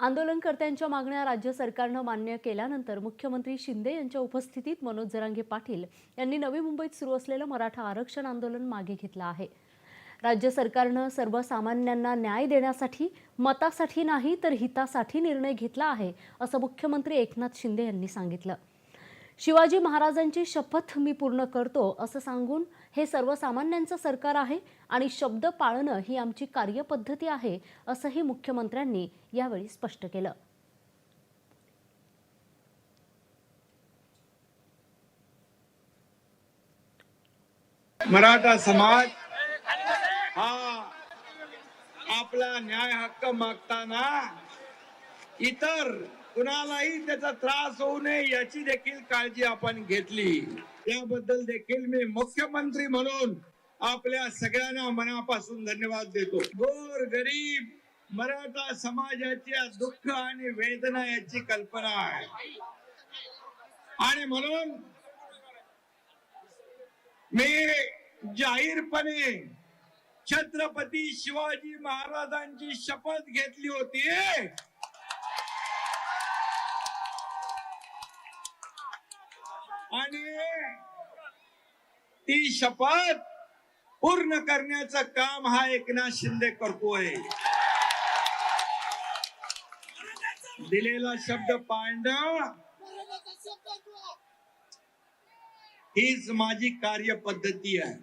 आंदोलनकर्त्यांच्या मागण्या राज्य सरकारनं मान्य केल्यानंतर मुख्यमंत्री शिंदे यांच्या उपस्थितीत मनोज जरांगे पाटील यांनी नवी मुंबईत सुरू असलेलं मराठा आरक्षण आंदोलन मागे घेतलं आहे. राज्य सरकारनं सर्वसामान्यांना न्याय देण्यासाठी मतासाठी नाही तर हितासाठी निर्णय घेतला आहे असं मुख्यमंत्री एकनाथ शिंदे यांनी सांगितलं. शिवाजी महाराजांची शपथ मी पूर्ण करतो असं सांगून हे सर्वसामान्यांचं सरकार आहे आणि शब्द पाळणं ही आमची कार्यपद्धती आहे असंही मुख्यमंत्र्यांनी यावेळी स्पष्ट केलं. मराठा समाज हा आपला न्याय हक्क मागताना इतर कुणालाही त्याचा त्रास होऊ नये याची देखील काळजी आपण घेतली. याबद्दल देखील मी मुख्यमंत्री म्हणून आपल्या सगळ्यांना मनापासून धन्यवाद देतो. गोर गरीब मराठा समाजाच्या दुःख आणि वेदना याची कल्पना आहे. आणि म्हणून मी जाहीरपणे छत्रपती शिवाजी महाराजांची शपथ घेतली होती. आणि ती शपथ पूर्ण करण्याचं काम हा एकनाथ शिंदे करतोय. दिलेला शब्द पांडा हीच माझी कार्यपद्धती आहे.